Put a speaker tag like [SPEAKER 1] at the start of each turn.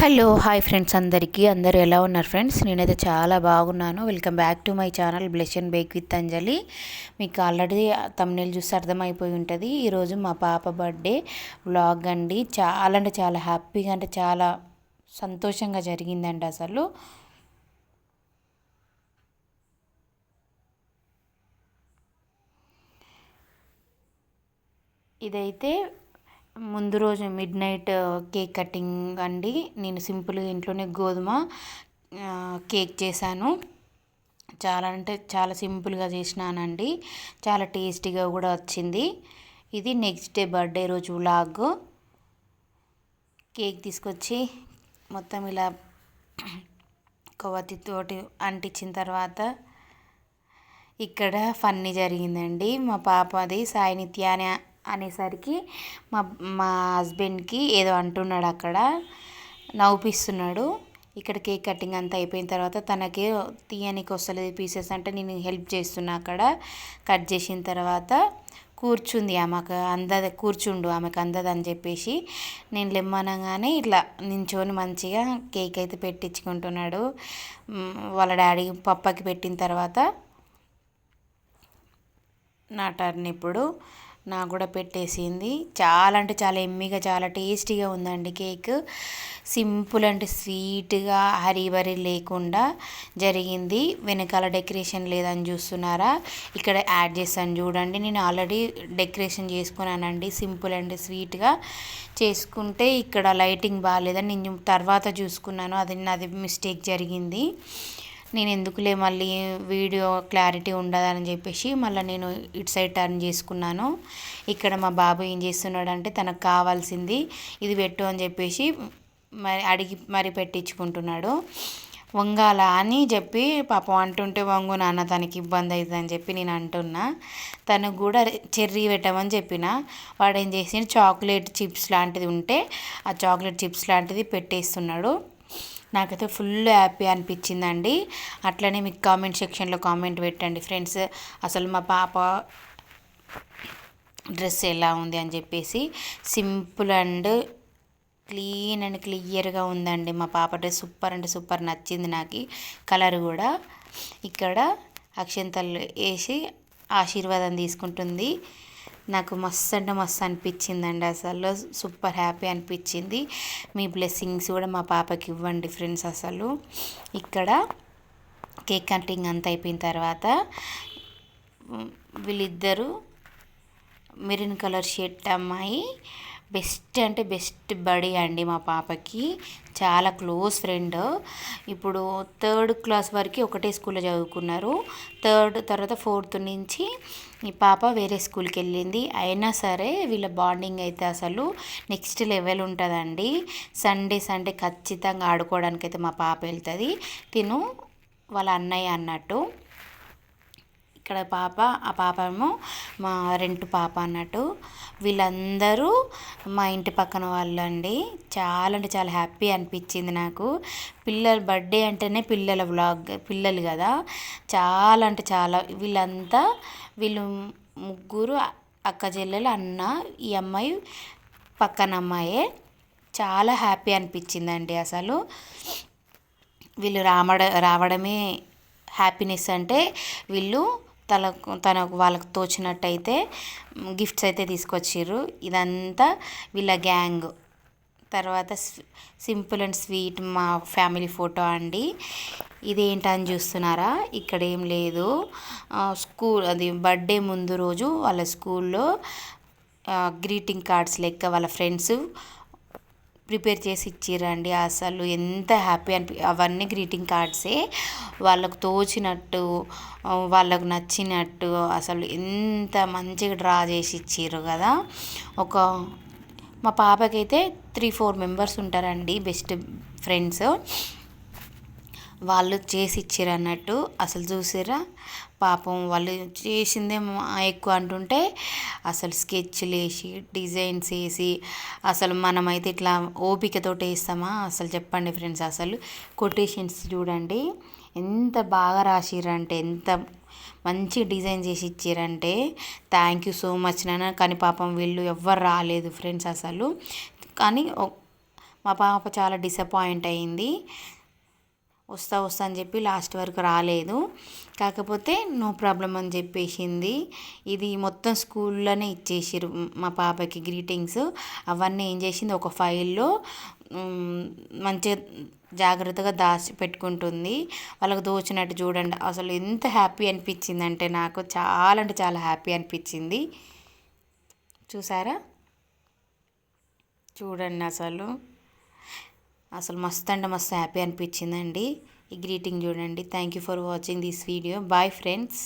[SPEAKER 1] Hello hi friends అందరికీ. అందరూ ఎలా ఉన్నారు ఫ్రెండ్స్? నేనైతే చాలా బాగున్నాను. Welcome back to my channel bless and bake with Anjali. మీకు ఆల్రెడీ తమ్నేలు చూసి అర్థమైపోయి ఉంటుంది. ఈరోజు మా పాప బర్త్డే వ్లాగ్ అండి. చాలా అంటే చాలా హ్యాపీగా అంటే చాలా సంతోషంగా జరిగిందండి అసలు. ఇదైతే ముందు రోజు మిడ్ నైట్ కేక్ కటింగ్ అండి. నేను సింపుల్గా ఇంట్లోనే గోధుమ కేక్ చేశాను. చాలా అంటే చాలా సింపుల్గా చేసినానండి. చాలా టేస్టీగా కూడా వచ్చింది. ఇది నెక్స్ట్ డే బర్త్డే రోజు వ్లాగ్ కేక్ తీసుకొచ్చి మొత్తం ఇలా కొవ్వతితోటి అంటించిన తర్వాత ఇక్కడ ఫన్నీ జరిగిందండి. మా పాపది సాయినిత్య అనే అనేసరికి మా మా హస్బెండ్కి ఏదో అంటున్నాడు అక్కడ నవ్వుపిస్తున్నాడు. ఇక్కడ కేక్ కటింగ్ అంతా అయిపోయిన తర్వాత తనకి తీయనికి వస్తలేదు పీసెస్ అంటే నేను హెల్ప్ చేస్తున్నా అక్కడ. కట్ చేసిన తర్వాత కూర్చుంది ఆమెకు అందదు కూర్చుండు ఆమెకు అందదు అని చెప్పేసి. నేను లెమ్మనగానే ఇట్లా నించోని మంచిగా కేక్ అయితే పెట్టించుకుంటున్నాడు. వాళ్ళ డాడీ పప్పకి పెట్టిన తర్వాత నా టర్న్ ఇప్పుడు నాకు కూడా పెట్టేసింది. చాలా అంటే చాలా ఎమ్మిగా చాలా టేస్టీగా ఉందండి కేక్. సింపుల్ అంటే స్వీట్గా హరీబరి లేకుండా జరిగింది. వెనకాల డెకరేషన్ లేదని చూస్తున్నారా? ఇక్కడ యాడ్ చేస్తాను చూడండి. నేను ఆల్రెడీ డెకరేషన్ చేసుకున్నానండి. సింపుల్ అండ్ స్వీట్గా చేసుకుంటే ఇక్కడ లైటింగ్ బాగాలేదని నేను తర్వాత చూసుకున్నాను. అది నాది మిస్టేక్ జరిగింది. నేను ఎందుకులే మళ్ళీ వీడియో క్లారిటీ ఉండదని చెప్పేసి మళ్ళీ నేను ఇటు సైడ్ టర్న్ చేసుకున్నాను. ఇక్కడ మా బాబు ఏం చేస్తున్నాడంటే తనకు కావాల్సింది ఇది పెట్టు అని చెప్పేసి మరి అడిగి మరి పెట్టించుకుంటున్నాడు. వంగాల అని చెప్పి పాపం అంటుంటే వంగు నాన్న తనకి ఇబ్బంది అవుతుందని చెప్పి నేను అంటున్నా. తనకు కూడా చెర్రీ పెట్టమని చెప్పిన. వాడు ఏం చేసి చాక్లెట్ చిప్స్ లాంటిది ఉంటే ఆ చాక్లెట్ చిప్స్ లాంటిది పెట్టేస్తున్నాడు. నాకైతే ఫుల్ హ్యాపీ అనిపించిందండి. అట్లనే మీకు కామెంట్ సెక్షన్లో కామెంట్ పెట్టండి ఫ్రెండ్స్. అసలు మా పాప డ్రెస్ ఎలా ఉంది అని చెప్పేసి సింపుల్ అండ్ క్లీన్ అండ్ క్లియర్గా ఉందండి. మా పాప డ్రెస్ సూపర్ అంటే సూపర్ నచ్చింది నాకు. కలర్ కూడా ఇక్కడ అక్షంతలు వేసి ఆశీర్వాదం తీసుకుంటుంది. నాకు మస్తు అంటే మస్తు అనిపించిందండి. అసలు సూపర్ హ్యాపీ అనిపించింది. మీ బ్లెస్సింగ్స్ కూడా మా పాపకి ఇవ్వండి ఫ్రెండ్స్ అసలు. ఇక్కడ కేక్ కటింగ్ అంతా అయిపోయిన తర్వాత వీళ్ళిద్దరూ మెరిన్ కలర్ షర్ట్ అమ్మాయి బెస్ట్ అంటే బెస్ట్ బడీ అండి మా పాపకి. చాలా క్లోజ్ ఫ్రెండ్. ఇప్పుడు థర్డ్ క్లాస్ వరకు ఒకటే స్కూల్లో చదువుకున్నారు. థర్డ్ తర్వాత ఫోర్త్ నుంచి ఈ పాప వేరే స్కూల్కి వెళ్ళింది. అయినా సరే వీళ్ళ బాండింగ్ అయితే అసలు నెక్స్ట్ లెవెల్ ఉంటుందండి. సండే సండే ఖచ్చితంగా ఆడుకోవడానికి అయితే మా పాప వెళ్తుంది. తిను వాళ్ళ అన్నయ్య అన్నట్టు. ఇక్కడ పాప ఆ పాప ఏమో మా రెంట్ పాప అన్నట్టు. వీళ్ళందరూ మా ఇంటి పక్కన వాళ్ళు అండి చాలా అంటే చాలా హ్యాపీ అనిపించింది నాకు. పిల్లల బర్త్డే అంటేనే పిల్లల వ్లాగ్ పిల్లలు కదా. చాలా అంటే చాలా. వీళ్ళంతా వీళ్ళు ముగ్గురు అక్క చెల్లెలు అన్న ఈ అమ్మాయి పక్కన అమ్మాయే. చాలా హ్యాపీ అనిపించిందండి అసలు. వీళ్ళు రావడ రావడమే హ్యాపీనెస్ అంటే వీళ్ళు తనకు తనకు వాళ్ళకు తోచినట్టయితే గిఫ్ట్స్ అయితే తీసుకొచ్చిర్రు. ఇదంతా వీళ్ళ గ్యాంగ్. తర్వాత సింపుల్ అండ్ స్వీట్ మా ఫ్యామిలీ ఫోటో అండి. ఇదేంటని చూస్తున్నారా? ఇక్కడ ఏం లేదు. స్కూల్ అది బర్త్డే ముందు రోజు వాళ్ళ స్కూల్లో గ్రీటింగ్ కార్డ్స్ లెక్క వాళ్ళ ఫ్రెండ్స్ ప్రిపేర్ చేసి ఇచ్చిరండి. అసలు ఎంత హ్యాపీ అనిపి అవన్నీ గ్రీటింగ్ కార్డ్సే. వాళ్ళకు తోచినట్టు వాళ్ళకు నచ్చినట్టు అసలు ఎంత మంచిగా డ్రా చేసి ఇచ్చిర్రు కదా. ఒక మా పాపకైతే త్రీ ఫోర్ మెంబర్స్ ఉంటారండి బెస్ట్ ఫ్రెండ్స్. వాళ్ళు చేసి ఇచ్చారు అన్నట్టు అసలు చూసారా పాపం వాళ్ళు చేసిందేమో ఎక్కువ అంటుంటే అసలు స్కెచ్లు వేసి డిజైన్స్ వేసి అసలు మనమైతే ఇట్లా ఓపికతో వేస్తామా? అసలు చెప్పండి ఫ్రెండ్స్ అసలు కొటేషన్స్ చూడండి. ఎంత బాగా రాసిరంటే ఎంత మంచి డిజైన్ చేసి ఇచ్చారంటే థ్యాంక్ యూ సో మచ్ నాన్న. కానీ పాపం వీళ్ళు ఎవ్వరు రాలేదు ఫ్రెండ్స్ అసలు. కానీ మా పాప చాలా డిసప్పాయింట్ అయింది. వస్తా వస్తా అని చెప్పి లాస్ట్ వరకు రాలేదు. కాకపోతే నో ప్రాబ్లం అని చెప్పేసింది. ఇది మొత్తం స్కూల్లోనే ఇచ్చేసారు మా పాపకి గ్రీటింగ్స్. అవన్నీ ఏం చేసింది? ఒక ఫైల్లో మంచిగా జాగ్రత్తగా దాచి పెట్టుకుంటుంది. వాళ్ళకి దోచినట్టు చూడండి. అసలు ఎంత హ్యాపీ అనిపించింది అంటే నాకు చాలా అంటే చాలా హ్యాపీ అనిపించింది. చూసారా? చూడండి అసలు. అసలు మస్తు అంటే మస్తు హ్యాపీ అనిపించిందండి. ఈ గ్రీటింగ్ చూడండి. Thank you for watching this video bye friends